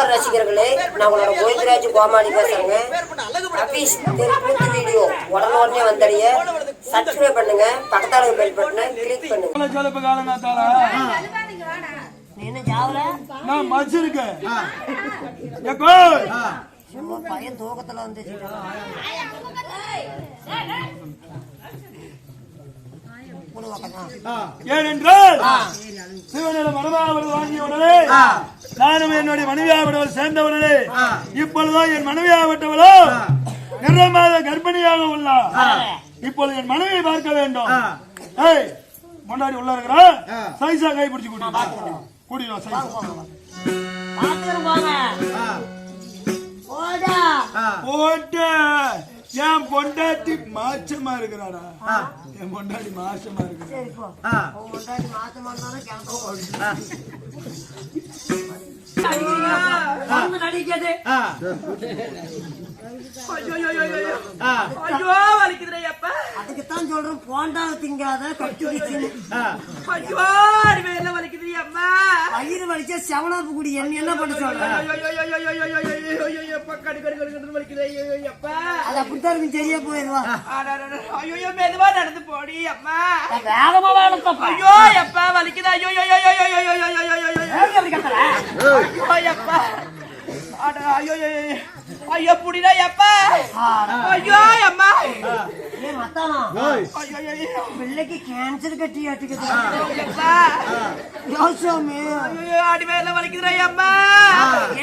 Occur ரசிகர்களே நான் உங்களோட கோவிந்தராஜ் கோமாளி பேசுறேங்க. அபீஸ் தெருக்கூத்து வீடியோ. உடனே வந்தடைய. சப்ஸ்கிரைப் பண்ணுங்க பக்கத்தால பெல் பட்டனை கிளிக் பண்ணுங்க. பையன் தூக்கத்துல வந்து ஏனென்றால் சிவனிடம் மனமாவர்கள் வாங்கிய உடனே நானும் என்னுடைய மனைவியாவிடவள் சேர்ந்த உடனே இப்பொழுதுதான் என் மனைவியாவிட்டவளோ நிறமாத கர்ப்பிணியாக உள்ளார் இப்பொழுது என் மனைவியை பார்க்க வேண்டும். ஏய் முன்னாடி உள்ள இருக்கிறா சைஸா கை பிடிச்சு கூட்டி கூட்டிடுவா சைஸா. பாத்துக்கிறோம் போங்க. போடா. போட்ட. என் பொண்டாட்டி மாச்சமா இருக்கிறாடா. என் பொண்டாட்டி மாசமா நடிக்கிறது ஐயோ வலிக்குதுரையப்பா அதுக்குத்தான் சொல்றேன் போண்டா திங்காத கட்டி வச்சுன்னு ஐயோ அடிமையில வலிக்குது அம்மா. வயிறு வலிச்சா செவனாப்பு குடி என்ன என்ன பண்ண சொல்றேன் அது அப்படித்தான் இருக்கு சரியா போயிருவா ஐயோ மெதுவா நடந்து போடி அம்மா. வேகமா வேணும் ஐயோ எப்பா வலிக்குது. ஐயோ ஐயோ ஐயோ ஐயோ ஐயோ ஐயோ ஐயோ ஐயோ. ஐயோ ஐயோ அப்பா. அட, ஐயோ ஐயோ ஐயோ. ஐயோ புடிடா எப்பா? ஐயோ அம்மா. ஏ மத்தானா ஐயோ பிள்ளைக்கு கேன்சர் கட்டி ஆட்டுக்குது. எப்பா? யோசாமி ஐயோ அடிமையில வலிக்குதுடா அம்மா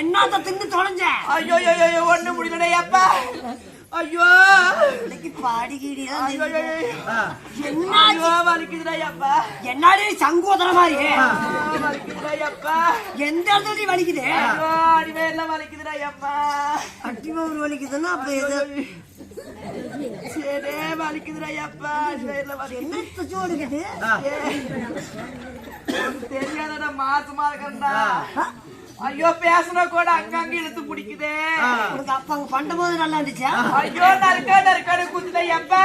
என்னத்த தின்னு தொலைஞ்ச? ஐயோ ஐயோ ஐயோ ஒண்ணு முடியலடா அப்பா ஐயோ பிள்ளைக்கு பாடிக்கிடி ஐயோ ஐயோ, ஐயோ. என்ன வலிக்குதுடா அப்பா என்னாடி சங்கோதர மாதிரி வலிக்குதுடா அப்பா எந்த இடத்துல வலிக்குது ஐயோ அடிமையில வலிக்குதுடா அப்பா அட்டிமவர் வலிக்குதுன்னா அப்ப எது சரி வலிக்குதுடா அப்பா அடிமையில வலிக்குது என்ன சோடுக்குது தெரியாதடா மாசமா இருக்கா ஐயோ பேசுனா கூட அங்கங்க இழுத்து பிடிக்குதே. உனக்கு அப்ப அங்க பண்ண போது நல்லா இருந்துச்சா? ஐயோ நறுக்க நறுக்கன்னு குத்துதா அப்பா.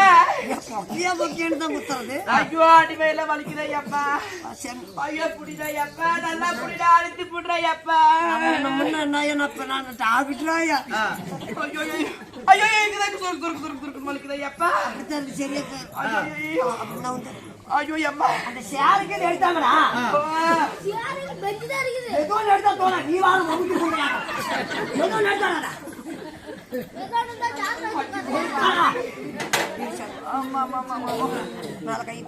பொக்கியான்னு தான் குத்துறது? ஐயோ அடிமையில வலிக்குதா அப்பா. ஐயோ புடிடா அப்பா. நல்லா புடிடா அழுத்தி புடுறா அப்பா. முன்ன என்ன நான் டாபிட்லாயா ஐயோ ஐயோ இங்கதான் சுருக்கு சுருக்கு சுருக்கு சுருக்கு வலிக்குதா அப்பா. சரியா அப்படின்னா ஐயோ அம்மா அந்த ஷேருக்கு இது எடுத்தாங்கடா பெஞ்சு தான் இருக்குது. ஏதோ எடுத்தா தோணா நீ வாங்க மம்மிக்கு போடுறா ஏதோ எடுத்தாடா ஆமா ஆமா ஆமா நாலு கை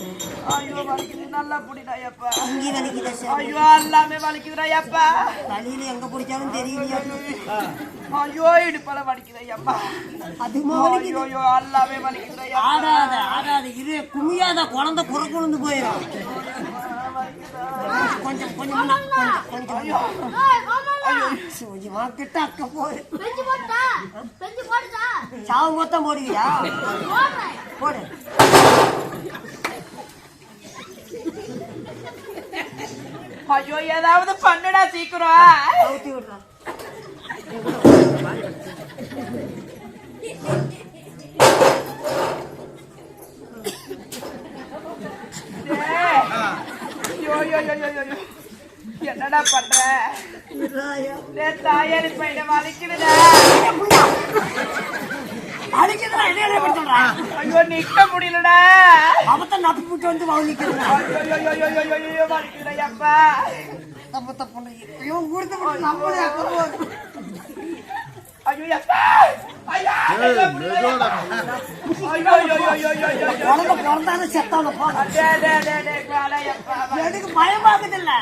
ஐயோ ஐயோ வலிக்குது நல்லா புடிடா அப்பா இங்கே வலிக்குதா சார் ஐயோ எல்லாமே வலிக்குதுடா அப்பா தலையில எங்க பிடிச்சாலும் தெரியலையா ஐயோ இடுப்பல வலிக்குதா அப்பா அதுமா ஐயோ ஐயோ எல்லாமே வலிக்குதுடா அப்பா ஆடாத ஆடாத இரு குமியாத குழந்தை குறை குழந்து போயிடும் கொஞ்சம் கொஞ்சம் கொஞ்சம் கொஞ்சம் கொஞ்சமா கிட்ட அக்க போய் சாவு மொத்தம் போடுவியா போடு ஐயோ ஏதாவது பண்ணுடா சீக்கிரம் ஊத்தி விடுறோம் என்னடா பண்ற தாயாரி பையனை வலிக்குதுடா ஐயோ நிக்க முடியலடா. அவத்த நப்பு போட்டு வந்து வாங்க நிக்கிறேன்? அப்பா தப்பு தப்பு இவன் ஊர்த்து போட்டு நம்மளே அப்பா ஐயோ அப்பா ஐயா குழந்தை பிறந்தாலும் செத்தாலப்பா எனக்கு பயமாகுதில்ல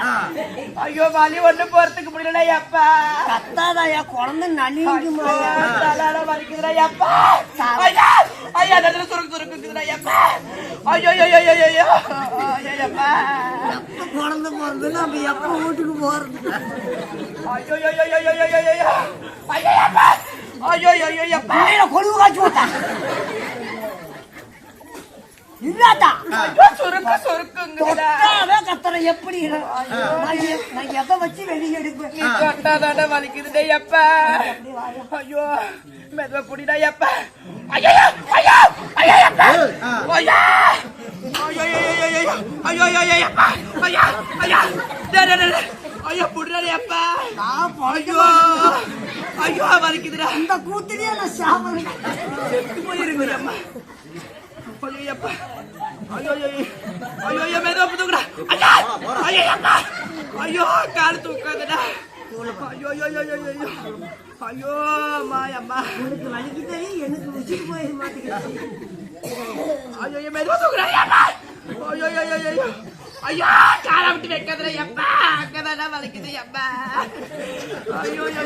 ஐயோ வலி ஒண்ணு போறதுக்கு முடியல அப்பா கத்தாதாயா குழந்தை நலிஞ்சுமா வலிக்குதுடா அப்பா அப்பா ஐயோ ஐயோ ஐயோ ஐயோ ஐயோ ஐயோ அப்பா குழந்தை பிறந்து நம்ம எப்ப வீட்டுக்கு போறது? ஐயோ ஐயோ ஐயோ ஐயோ ஐயோ ஐயோ ஐயோ அப்பா ஐயோ ஐயோ ஐயோ அப்பா பிள்ளையில கொழுவு காய்ச்சி விட்டான் இல்லாதா? ஐயோ சுருக்கு சுருக்குங்கடா தொட்டாவே கத்துற எப்படி நான் எதை வச்சு வெளியே எடுப்பேன் நீ தொட்டாதாடா வலிக்குதுடே அப்பா. ஐயோ மெதுவா புடிடா அப்பா. ஐயோ ஐயோ ஐயோ அப்பா. ஐயோ. ஐயோ ஐயோ ஐயோ ஐயோ ஐயோ. ஐயோ டே டே டே ஐயோ புடுறாரு அப்பா. நான் பொழைக்க ஐயோ. ஐயோ வலிக்குதுடா. இந்த கூத்துலயே நான் சாப்பிடுறேன் செத்து போயிருங்க அம்மா ஐயோ அப்பா ஐயோ. ஐயோ ஐயோ ஐயோ மெதுவா தூக்குடா. ஐயா! ஐயோ அப்பா ஐயோ கால் தூக்காதடா. ஐயோ ஐயோ ஐயோ ஐயோ ஐயோ. அம்மா உனக்கு வலிக்குதே எனக்கு உச்சிட்டு போயிட மாட்டேங்குது ஐயோ ஐயோ மெதுவா தூக்குடா ஐயா ஐயோ ஐயோ ஐயோ. ஐயோ காலை விட்டு வைக்காதடா அப்பா அங்கதான் வலிக்குது அப்பா ஐயோ ஐயோ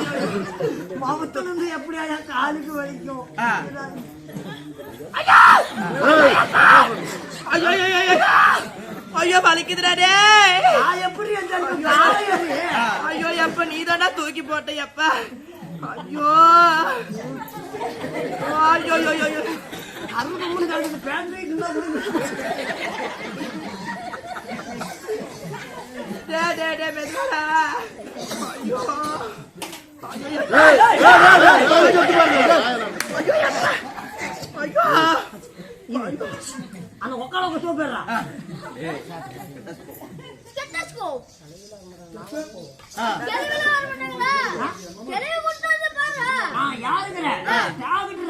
பாவத்துல இருந்து எப்படியா காலுக்கு வலிக்கும்? ஐயோ ஐயோ எப்படி ஐயோ எப்ப நீ தூக்கி போட்ட எப்ப ஐயோ ஐயோ ஐயோ ஐயோ அறுபது மூணு டே டே டே மெதுவாடா ஐயோ ஐயோ அந்த உக்கால உக்க சோப்பிடுறா ஸ்டெத்தஸ்கோப் கிளவில வர மாட்டாங்களா கிளவி கொண்டு வந்து பாரு ஆ யாருக்குற யாருக்குறா ஏதாவது கிளவிகளுக்கு கொண்டு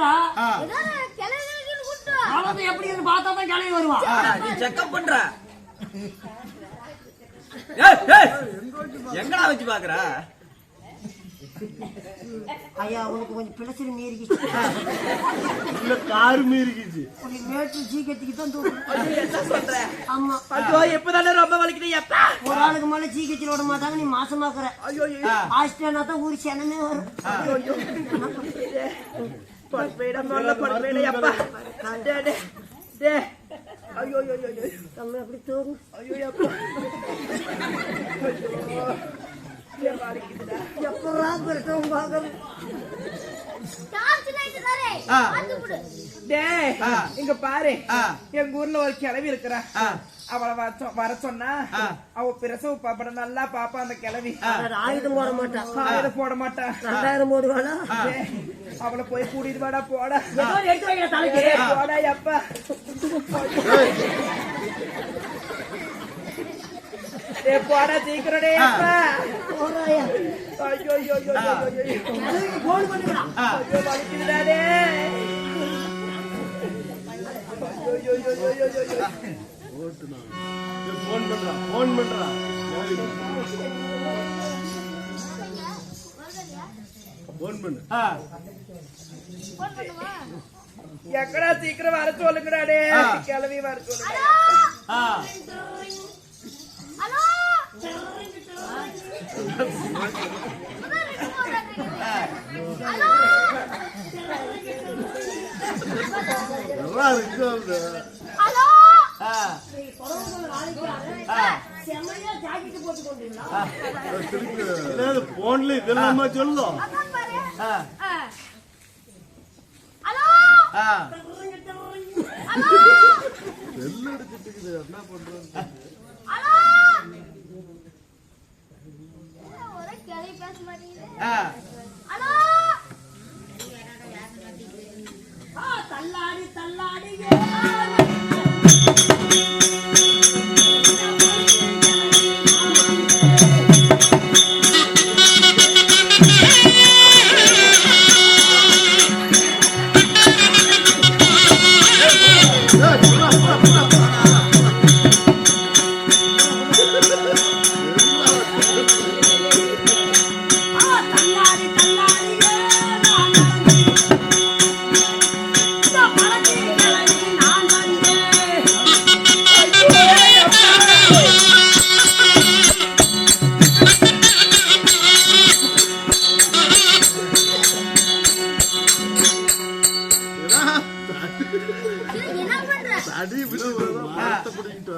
வா. அவன் எப்படி இருந்து பார்த்தா தான் கிளம்பி வருவான் நீ செக்அப் பண்ற. ஏய், ஏய், எங்கடா வச்சு பாக்குற ஐயா உனக்கு கொஞ்சம் பிளசரி மீறிக்கிச்சு. இல்ல காரு மீறிக்கிச்சு. உனக்கு மேட்டு சீக்கிரத்துக்கு தான் தூக்கும் என்ன சொல்ற? ஆமா. ஐயோ எப்பதானே ரொம்ப வலிக்குது? எப்பா? ஒரு ஆளுக்கு மேல சீக்கிரத்தில் விட மாட்டாங்க நீ மாசமாக்குற. ஐயோ ஆஸ்திரேலியா தான் ஊர் சனமே வரும். படுப்பேடா முதல்ல படுப்பேடா எப்பா. டே டே டே. ஐயோ ஐயோ ஐயோ நம்ம எப்படி தூங்கும் ஐயோ வலிக்குதுடா எப்படா. பார்த்து கொடு. டேய். இங்க பாரு. எங்க ஊர்ல ஒரு கிழவி இருக்கிறா. அவளை வர சொன்னா. அவ பிரசவ பாப்பட நல்லா பாப்பா அந்த ஆயுதம் போட மாட்டான் காலையில போட மாட்டா. ரெண்டாயிரம் போடுவாளா டேய், அவளை போய் கூட்டிட்டு வாடா போடா. எப்பா. போடா சீக்கிரம் போன் ஐயோ போன் பண்றான் போன் பண்றான் போன் பண்ணு எக்கடா சீக்கிரம் வர சொல்லுங்கடா டேய். கிளவி வர சொல்லுங்க. ஹலோ எல்லாம் ஹலோ போன்ல சொல்லும் என்ன பண்றது ஹலோ ஒரே கிளவி பேச மாட்டேங்குது ஹலோ தள்ளாடி தள்ளாடி தள்ளாடி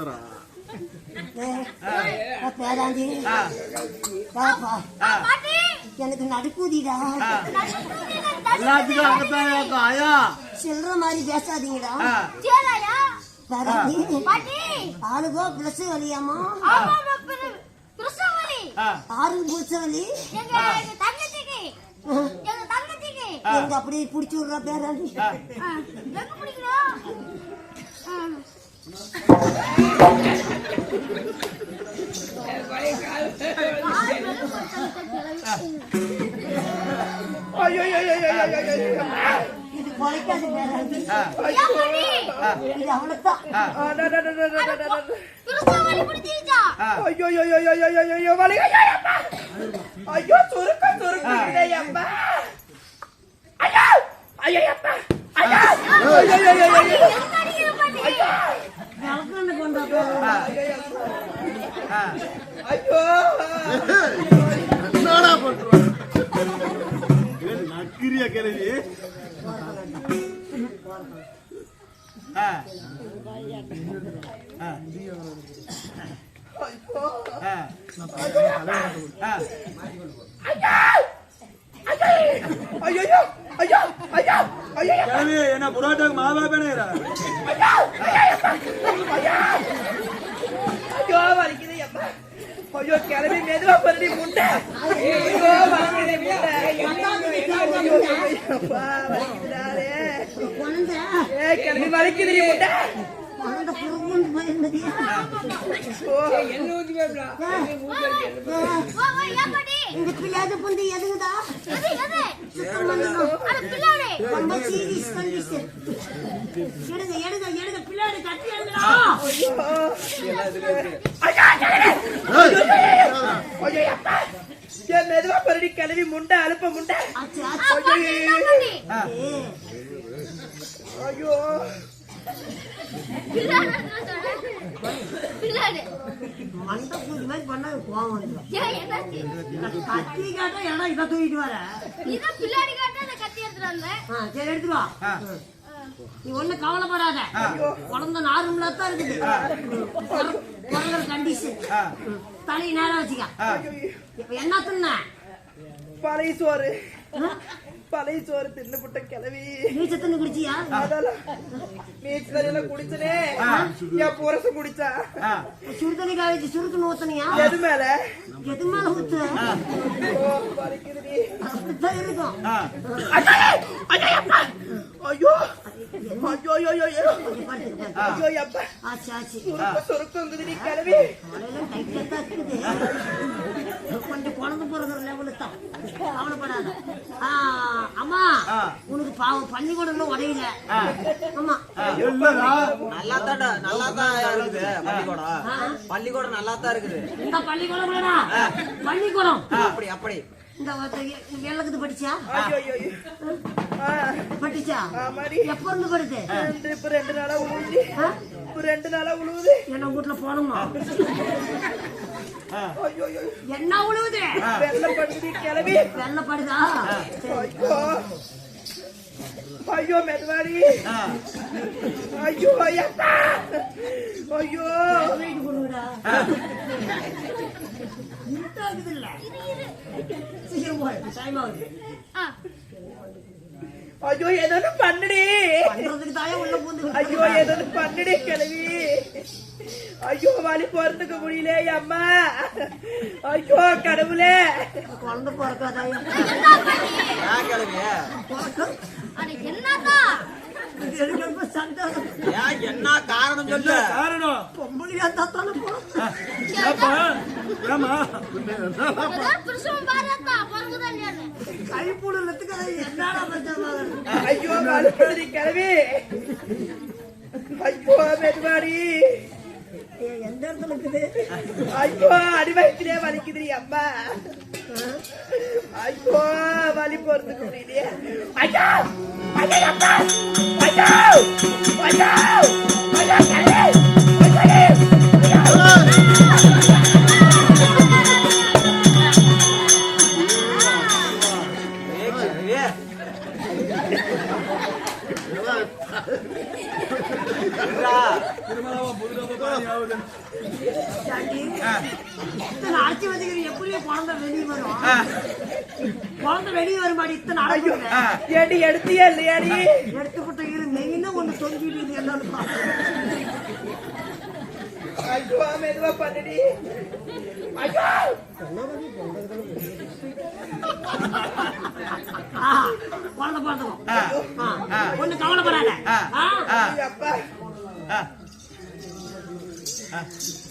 பிடிக்கிட்டு வரா பேராண்டி பாப்பா பாட்டி எனக்கு நடுக்குதிடா எல்லாத்துக்கும் இருக்கும் ஆயா சில்லற மாதிரி பேசாதீங்கடா பேராண்டி பாட்டி ஆளுகோ பிளஸ் வலியாமா ஆறு புடிச்ச வலி எங்க அப்படியே புடிச்சு விடுறா பேராண்டி ஆ, எங்க பிடிக்கிறோம் ஆ. ஐயோ ஐயோ ஐயோ ஐயோ ஐயோ இது குலைக்காது பேராது ஏமாடி இது அவ்வளவுதான் துருசா வலி பிடிச்சிருச்சா ஐயோ ஐயோ ஐயோ ஐயோ ஐயோ ஐயோ கொண்டாடுறோம் ஐயோ! நக்கிரியா கிளவி என்ன புரோட்டாக்கு மாவா பேனேரா ஐயோ வலிக்குது அம்மா ஐயோ கிளம்பி மெதுவா பண்ணி முண்டை ஐயோ வலிக்குது முண்டை ஐயோ ஐயோ அப்பா வலிக்குதாரே குழந்தை ஏ கிளம்பி வலிக்குது முண்டை இந்த பிள்ளையாத புந்து எதுக்குதா எது எது அட பிள்ளாடே ரொம்ப சீரியஸ் கண்டிஷன் எடுங்க எடுங்க எடுங்க பிள்ளையாடு கட்டி எடுங்கடா ஐயோ அப்பா ஏ மெதுவா பண்ணி? கிளம்பி முண்டை அனுப்ப முண்டை ஐயோ. மண்டை பூஜை மாதிரி பண்ணா கோவம் வந்துடும் ஏன் என்னாச்சு கத்தி காட்டா ஏன்னா இதை தூக்கிட்டு வர இதான் பிள்ளாடி காட்ட அந்த கத்தி எடுத்துட்டு வந்தேன் ஆ, சரி எடுத்துட்டு வா. நீ ஒண்ணு கவலைப்படாத. குழந்தை நார்மலா தான் இருக்குது. குழந்தை கண்டிஷன் தலையை நேரம் வச்சுக்க. இப்ப என்ன தின்ன? பழைய சோறு? பழைய சோறு தின்னு புட்ட கிளவி. நீச்ச தண்ணி குடிச்சியா? நீச்சு தண்ணியெல்லாம் குடிச்சனே. என் புரச குடிச்சா. சுடு தண்ணி காய்ச்சி சுருக்குன்னு ஊத்தனியா எது மேல? எது மேல ஊத்து. அப்படித்தான் இருக்கும். ஐயோ! ஐயோ ஐயோ ஐயோ ஐயோ! அப்பா! ஆச்சு ஆச்சு. சுருக்கு சுருக்குங்குதுடி கிளவி. தலையெல்லாம் டைட்டா தான் இருக்குது. கொஞ்சம் குழந்தை பிறகுற லெவலு தான். கவலைப்படாத. ஆ, அம்மா உனக்கு பாவம் பள்ளிக்கூடம் இன்னும் உடையல. ஆமா நல்லா தான் நல்லா தான் இருக்குது பள்ளிக்கூடம். பள்ளிக்கூடம் நல்லா தான் இருக்குது. இந்த பள்ளிக்கூடம் இல்லடா பள்ளிக்கூடம். அப்படி அப்படி. இந்த வெள்ளக்குது படிச்சா? படிச்சா? எப்ப இருந்து படுது ரெண்டு இப்ப ரெண்டு நாளா உழுவுது? இப்ப ரெண்டு நாளா உழுவுது. என்ன வீட்டுல ஐயோ என்ன உழுவுது? வெள்ளம் படுத்துடி கிளவி வெள்ள படுதா ஐயோ. மெதுவாடி. ஐயோ ஐயப்பா. ஐயோ. ஐயோ ஏதோ பண்ணுடி. பண்றதுக்கு தாயே உள்ள பூந்து ஐயோ ஏதோ பண்ணுடி கிளவி ஐயோ வலி பொறுத்துக்க முடியல அம்மா ஐயோ கடவுளே குழந்தை ஏன் என்ன காரணம் சொல்லு காரணம் பொம்பளையா இல்லையான்னு கைப்பூடலத்துக்கு அதை என்னடா பிரச்சனை ஐயோ கிளவி ஐயோ மெதுவாடி எந்த இடத்துல இருக்குது ஐயோ அடி வலிக்குதுடி அம்மா ஐயோ வலி போறதுக்கு முடியலையே ஐயோ ஐயோ அப்பா ஐயோ ஐயோ ஐயோ பண்ணுடி ஐயோ! குழந்தை பிறந்துக்கும் ஆ, ஒண்ணு கவலைப்படாத.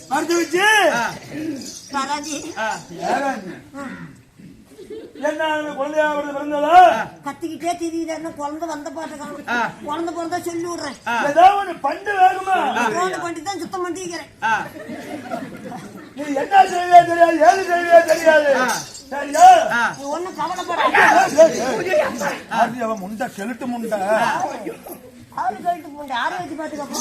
அடுத்து வச்சு. என்ன குழந்தையா பிறந்ததா? கத்திக்கிட்டே திரியுது குழந்தை வந்த பாட்டு குழந்தை பிறந்தா சொல்லி விடுறேன். ஏதாவது ஒண்ணு போன் பண்ணி தான் சுத்தம் பண்ணிக்கிறேன். நீ என்ன செய்வே தெரியாது ஏது செய்வே தெரியாது. சரியா? நீ ஒண்ணும் கவலைப்படாத. அது அவன் முண்டை கெளுட்டு முண்டை. ஆறு கழிட்டு போண்டு ஆறு வச்சு பாத்துக்கப்போ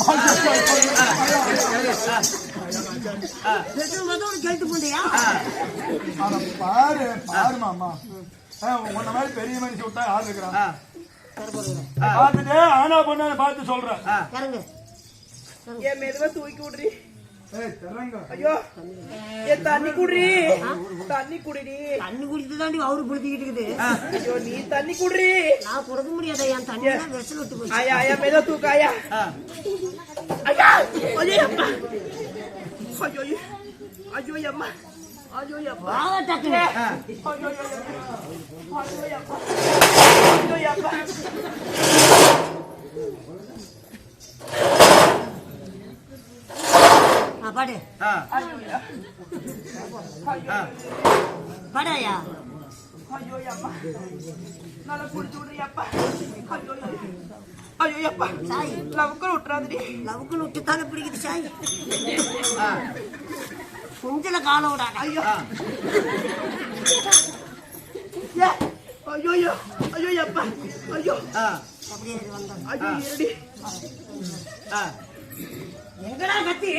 கழிட்டு போண்டியா பாரு பாரு மாமா. உன்ன மாதிரி பெரிய மனுஷன் விட்டா ஆள் இருக்கிறான்? பார்த்துட்டு ஆனா பொண்ணு பார்த்து சொல்றேன். மெதுவா தூக்கி விடுறி? ஐயோ என் தண்ணி தண்ணி குடிடி தண்ணி குடித்து தாண்டி அவரு புடிச்சிக்கிட்டு இருக்குது ஐயோ நீ தண்ணி குடுறி. நான் கொடுக்க முடியாத என் தண்ணி வெசல் விட்டு போச்சு. தூக்கு ஐயா ஐயோ அம்மா ஐயோ ஐயோ. அம்மா ஐயோ அம்மா வாங்க டக்குனு. ஐயோ ஐயோ அம்மா ஐயோ அம்மா ஆ, பாடு. பாடாயா? ஐயோ அம்மா நல்லா குடிச்சு விடுறி அப்பா ஐயோ ஐயோ அப்பா சாய். லவுக்கர் விட்டுறாதடி. லவுக்குன்னு விட்டுத்தானே பிடிக்குது சாய். குஞ்சல கால விடாத. ஐயோ. ஐயோ ஐயோ ஐயோ அப்பா ஐயோ. அப்படியே வந்தோம் ஐயோ இருடி எங்கடா கத்தி?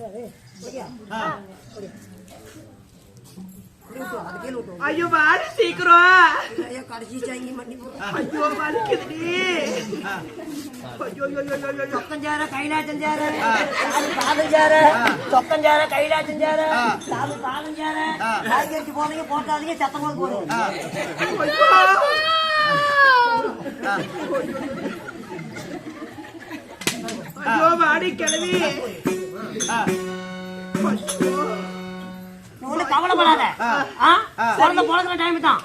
அது கீழே விட்டு ஐயோ வாடி சீக்கிரம். ஐயோ கடைசி சாங்கி போடு ஐயோ வலிக்குதுடி. ஐயோ ஐயோ ஐயோ சாமி காய்கறிக்கு போனீங்க போட்டாதீங்க சத்தம் போது போதும் ஐயோ வாடி கிளவி நீ ஒன்றும் கவலைப்படாத. குழந்தை பிறக்கிற டைம் தான்.